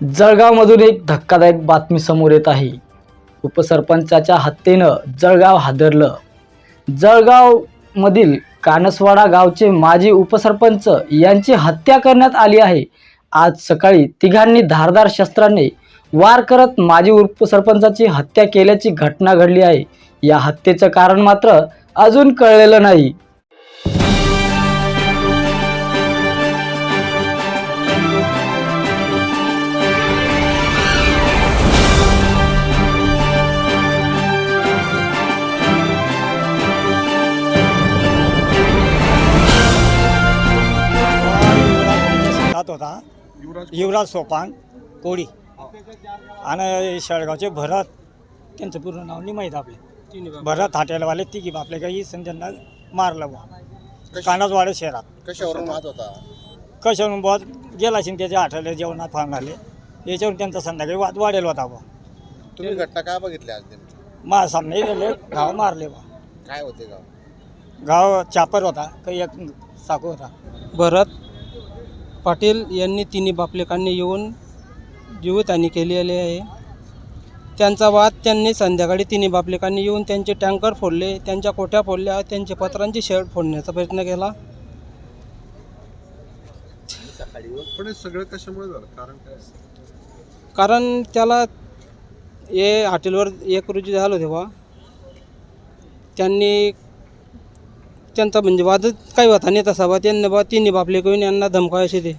जळगावमधून एक धक्कादायक बातमी समोर येत आहे. उपसरपंचाच्या हत्येनं जळगाव हादरलं. जळगावमधील कानसवाडा गावचे माजी उपसरपंच यांची हत्या करण्यात आली आहे. आज सकाळी तिघांनी धारदार शस्त्राने वार करत माजी उपसरपंचाची हत्या केल्याची घटना घडली आहे. या हत्येचं कारण मात्र अजून कळलेलं नाही. हात होता. युवराज सोपान कोळी. आणि शेळगावचे भरत त्यांचं पूर्ण नाव नाही माहीत आपले भरत हॉटेलवाले तिघी बापले काही त्यांना मारलं बा कानाजवाडे शहरात. कशावरून वाद होता? कशावरून गेला असेल त्याच्या हॉटेल जेवणात फार्म झाले याच्यावरून त्यांचा संध्याकाळी वाद वाढेल होता बा तुम्ही घटना काय बघितली आज नेमकी? मा सामने गेले गाव मारले बा काय होते गाव? गाव चापर होता काही एक साकू होता. भरत पाटील यांनी तिन्ही बापलेकांनी येऊन जीवितहानी केलेली आहे. त्यांचा वाद त्यांनी संध्याकाळी तिन्ही बापलेकांनी येऊन त्यांचे टँकर फोडले त्यांच्या कोठ्या फोडल्या त्यांचे पत्रांची शेड फोडण्याचा प्रयत्न केला. पण हे सगळं कशामुळे झालं? कारण काय? कारण त्याला हे हॉटेलवर एक रोजी झालं तेव्हा. त्यांनी त्यांचा म्हणजे वादच काही होता नाही तसा. बा त्यांनी बा तिन्ही बापले करून यांना धमकावायचे ते.